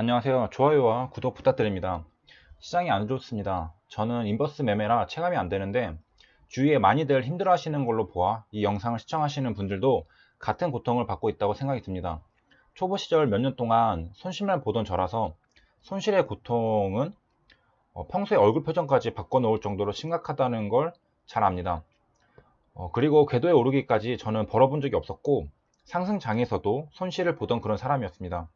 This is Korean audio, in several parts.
안녕하세요. 좋아요와 구독 부탁드립니다. 시장이 안 좋습니다. 저는 인버스 매매라 체감이 안 되는데 주위에 많이들 힘들어 하시는 걸로 보아 이 영상을 시청하시는 분들도 같은 고통을 받고 있다고 생각이 듭니다. 초보 시절 몇 년 동안 손실만 보던 저라서 손실의 고통은 어, 평소에 얼굴 표정까지 바꿔놓을 정도로 심각하다는 걸 잘 압니다. 어, 그리고 궤도에 오르기까지 저는 벌어본 적이 없었고 상승장에서도 손실을 보던 그런 사람이었습니다.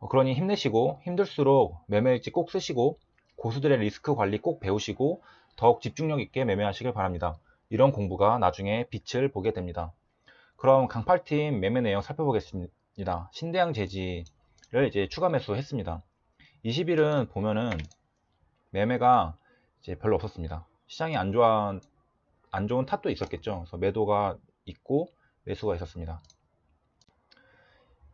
어, 그러니 힘내시고 힘들수록 매매 일지 꼭 쓰시고 고수들의 리스크 관리 꼭 배우시고 더욱 집중력 있게 매매하시길 바랍니다. 이런 공부가 나중에 빛을 보게 됩니다. 그럼 강팔팀 매매 내용 살펴보겠습니다. 신대양 재지를 이제 추가 매수했습니다. 20일은 보면은 매매가 이제 별로 없었습니다. 시장이 안 좋아 안 좋은 탓도 있었겠죠. 그래서 매도가 있고 매수가 있었습니다.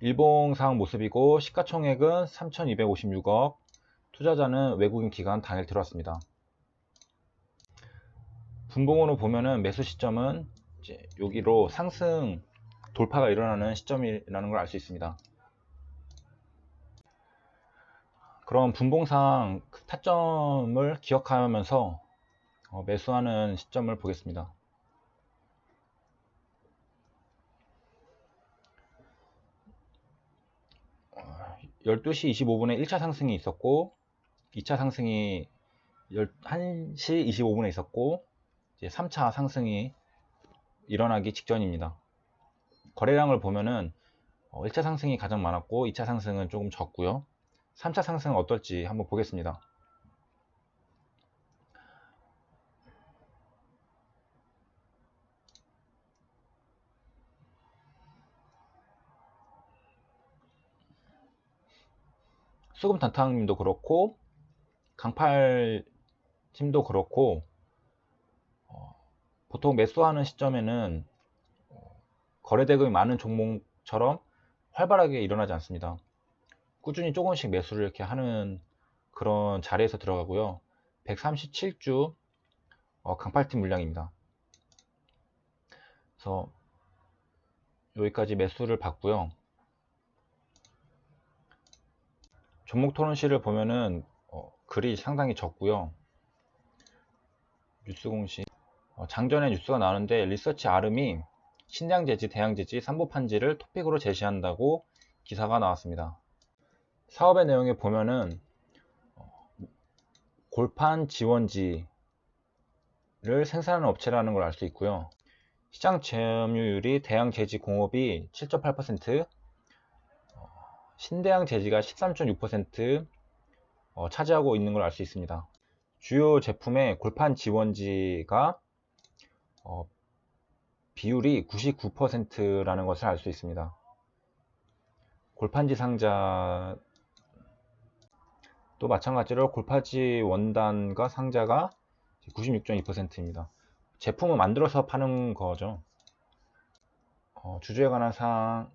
일봉상 모습이고 시가총액은 3,256억, 투자자는 외국인 기관 당일 들어왔습니다. 분봉으로 보면은 매수 시점은 여기로 상승 돌파가 일어나는 시점이라는 걸 알 수 있습니다. 그럼 분봉상 그 타점을 기억하면서 어, 매수하는 시점을 보겠습니다. 12시 25분에 1차 상승이 있었고 2차 상승이 1시 25분에 있었고 이제 3차 상승이 일어나기 직전입니다. 거래량을 보면은 1차 어, 상승이 가장 많았고 2차 상승은 조금 적고요. 3차 상승은 어떨지 한번 보겠습니다. 수금 단탕님도 그렇고 강팔 팀도 그렇고 어, 보통 매수하는 시점에는 어, 거래 대금이 많은 종목처럼 활발하게 일어나지 않습니다. 꾸준히 조금씩 매수를 이렇게 하는 그런 자리에서 들어가고요. 137주 어, 강팔팀 물량입니다. 그래서 여기까지 매수를 받고요. 종목 토론실을 보면은 어, 글이 상당히 적고요. 뉴스 공시 어, 장전에 뉴스가 나오는데 리서치 아름이 신량재지, 대양 재지, 삼보판지를 토픽으로 제시한다고 기사가 나왔습니다. 사업의 내용에 보면은 어, 골판 지원지를 생산하는 업체라는 걸 알 수 있고요. 시장 점유율이 대양 재지 공업이 7.8%, 신대양 재지가 13.6% 어, 차지하고 있는 걸 알 수 있습니다. 주요 제품의 골판 지원지가 어, 비율이 99%라는 것을 알 수 있습니다. 골판지 상자 또 마찬가지로 골판지 원단과 상자가 96.2%입니다. 제품을 만들어서 파는 거죠. 어, 주주에 관한 사항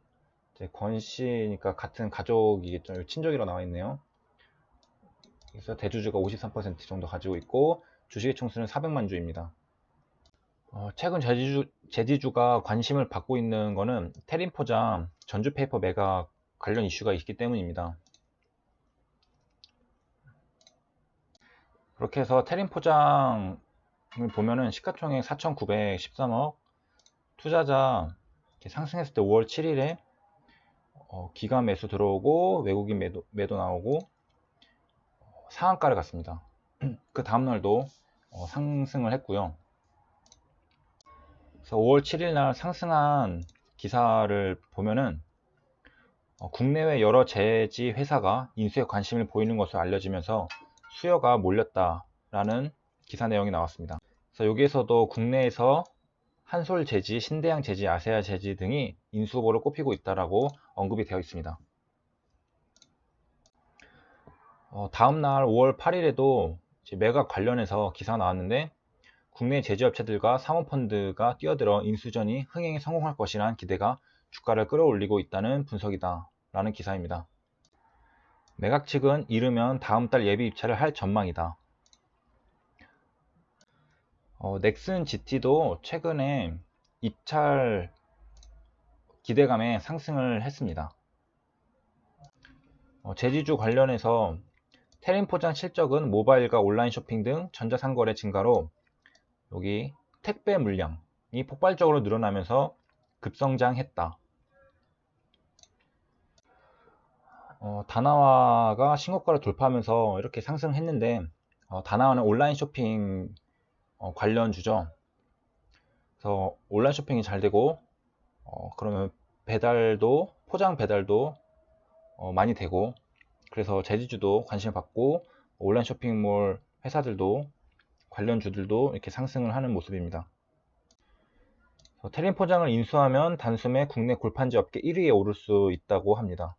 권 씨니까 같은 가족이겠죠. 친족이라고 나와 있네요. 그래서 대주주가 53% 정도 가지고 있고 주식의 총수는 400만 주입니다. 어, 최근 제지주, 제지주가 관심을 받고 있는 것은 테린포장 전주페이퍼 매각 관련 이슈가 있기 때문입니다. 그렇게 해서 테린포장을 보면은 시가총액 4,913억, 투자자 상승했을 때 5월 7일에 어, 기관 매수 들어오고 외국인 매도, 매도 나오고 어, 상한가를 갔습니다. 그 다음날도 어, 상승을 했고요. 그래서 5월 7일 날 상승한 기사를 보면은 어, 국내외 여러 재지 회사가 인수에 관심을 보이는 것으로 알려지면서 수요가 몰렸다라는 기사 내용이 나왔습니다. 그래서 여기에서도 국내에서 한솔 재지, 신대양 재지, 아세아 재지 등이 인수 후보로 꼽히고 있다라고 언급이 되어 있습니다. 어, 다음 날 5월 8일에도 매각 관련해서 기사 나왔는데 국내 제조업체들과 사모펀드가 뛰어들어 인수전이 흥행에 성공할 것이라는 기대가 주가를 끌어올리고 있다는 분석이다 라는 기사입니다. 매각 측은 이르면 다음 달 예비 입찰을 할 전망이다. 어, 넥슨 GT도 최근에 입찰 기대감에 상승을 했습니다. 어, 제지주 관련해서 테린 포장 실적은 모바일과 온라인 쇼핑 등 전자상거래 증가로 여기 택배 물량이 폭발적으로 늘어나면서 급성장했다. 어, 다나와가 신고가를 돌파하면서 이렇게 상승했는데 어, 다나와는 온라인 쇼핑 어, 관련주죠. 그래서 온라인 쇼핑이 잘 되고 어, 그러면 배달도 포장 배달도 어, 많이 되고 그래서 제지주도 관심을 받고 온라인 쇼핑몰 회사들도 관련주들도 이렇게 상승을 하는 모습입니다. 테린 포장을 인수하면 단숨에 국내 골판지 업계 1위에 오를 수 있다고 합니다.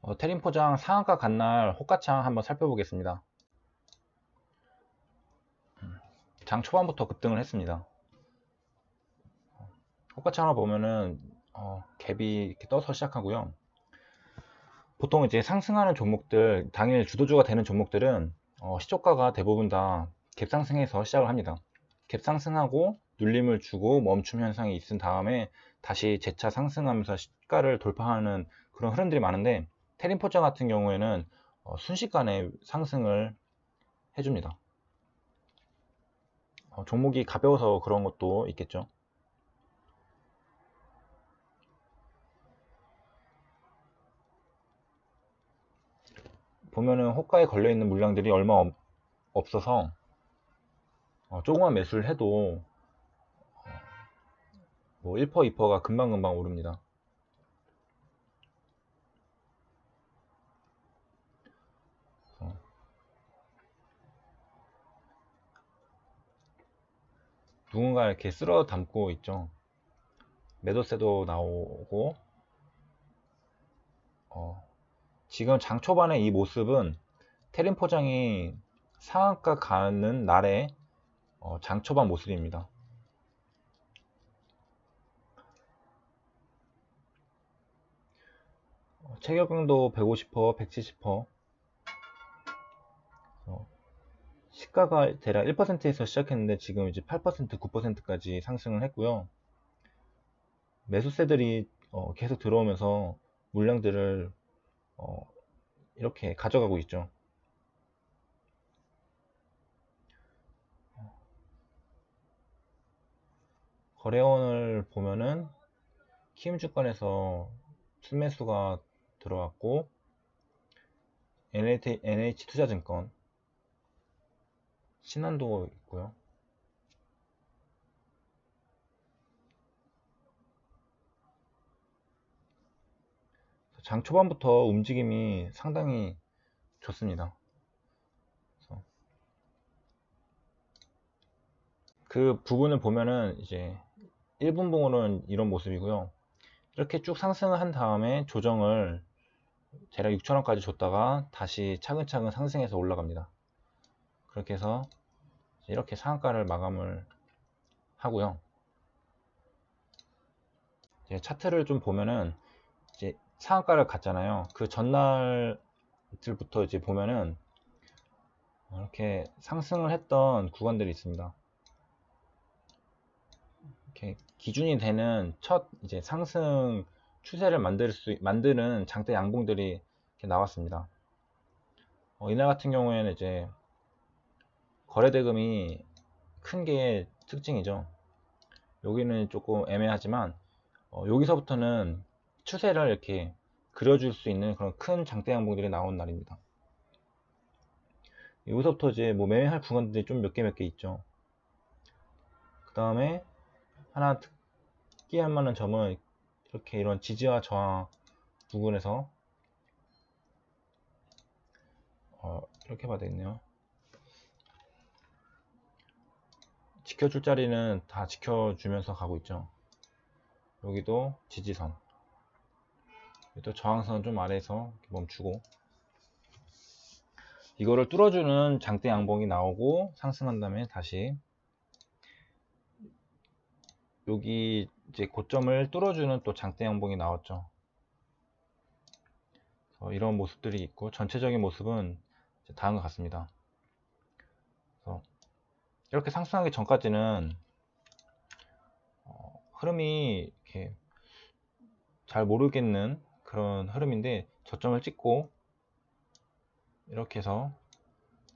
어, 테린 포장 상한가 간날 호가창 한번 살펴보겠습니다. 음, 장 초반부터 급등을 했습니다. 호가창을 보면은 어, 갭이 이렇게 떠서 시작하고요. 보통 이제 상승하는 종목들, 당일 주도주가 되는 종목들은 어, 시초가가 대부분 다 갭상승해서 시작을 합니다. 갭상승하고 눌림을 주고 멈춤 현상이 있은 다음에 다시 재차 상승하면서 시가를 돌파하는 그런 흐름들이 많은데 테린포자 같은 경우에는 어, 순식간에 상승을 해줍니다. 어, 종목이 가벼워서 그런 것도 있겠죠. 보면은 호가에 걸려있는 물량들이 얼마 없, 없어서 어, 조그만 매수를 해도 어, 뭐 1%, 2%가 금방금방 오릅니다. 어. 누군가 이렇게 쓸어 담고 있죠. 매도세도 나오고 어, 지금 장 초반의 이 모습은 테린 포장이 상한가 가는 날의 어, 장 초반 모습입니다. 어, 체격강도 150%, 170%. 어, 시가가 대략 1%에서 시작했는데 지금 이제 8%, 9%까지 상승을 했고요. 매수세들이 어, 계속 들어오면서 물량들을 어, 이렇게 가져가고 있죠. 거래원을 보면은 키움증권에서 순매수가 들어왔고 NH, NH투자증권 신한도 있고요. 장 초반부터 움직임이 상당히 좋습니다. 그 부분을 보면은 이제 1분봉으로는 이런 모습이고요. 이렇게 쭉 상승을 한 다음에 조정을 대략 6천원까지 줬다가 다시 차근차근 상승해서 올라갑니다. 그렇게 해서 이렇게 상한가를 마감을 하고요. 차트를 좀 보면은 이제 상한가를 갔잖아요. 그 전날들부터 이제 보면은 이렇게 상승을 했던 구간들이 있습니다. 이렇게 기준이 되는 첫 이제 상승 추세를 만들 수 만드는 장대 양봉들이 나왔습니다. 어, 이날 같은 경우에는 이제 거래 대금이 큰 게 특징이죠. 여기는 조금 애매하지만 어, 여기서부터는 추세를 이렇게 그려줄 수 있는 그런 큰 장대 양봉들이 나온 날입니다. 여기서부터 이제 뭐 매매할 구간들이 좀 몇 개 몇 개 있죠. 그 다음에 하나 특기할 만한 점은 이렇게 이런 지지와 저항 부분에서 어, 이렇게 봐야 되겠네요. 지켜줄 자리는 다 지켜주면서 가고 있죠. 여기도 지지선 또 저항선 좀 아래에서 멈추고. 이거를 뚫어주는 장대 양봉이 나오고 상승한 다음에 다시 여기 이제 고점을 뚫어주는 또 장대 양봉이 나왔죠. 어, 이런 모습들이 있고 전체적인 모습은 다음과 같습니다. 이렇게 상승하기 전까지는 어, 흐름이 이렇게 잘 모르겠는 그런 흐름인데 저점을 찍고 이렇게 해서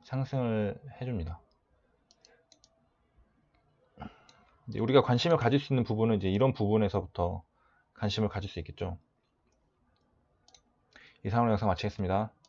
상승을 해줍니다. 이제 우리가 관심을 가질 수 있는 부분은 이제 이런 부분에서부터 관심을 가질 수 있겠죠. 이상으로 영상 마치겠습니다.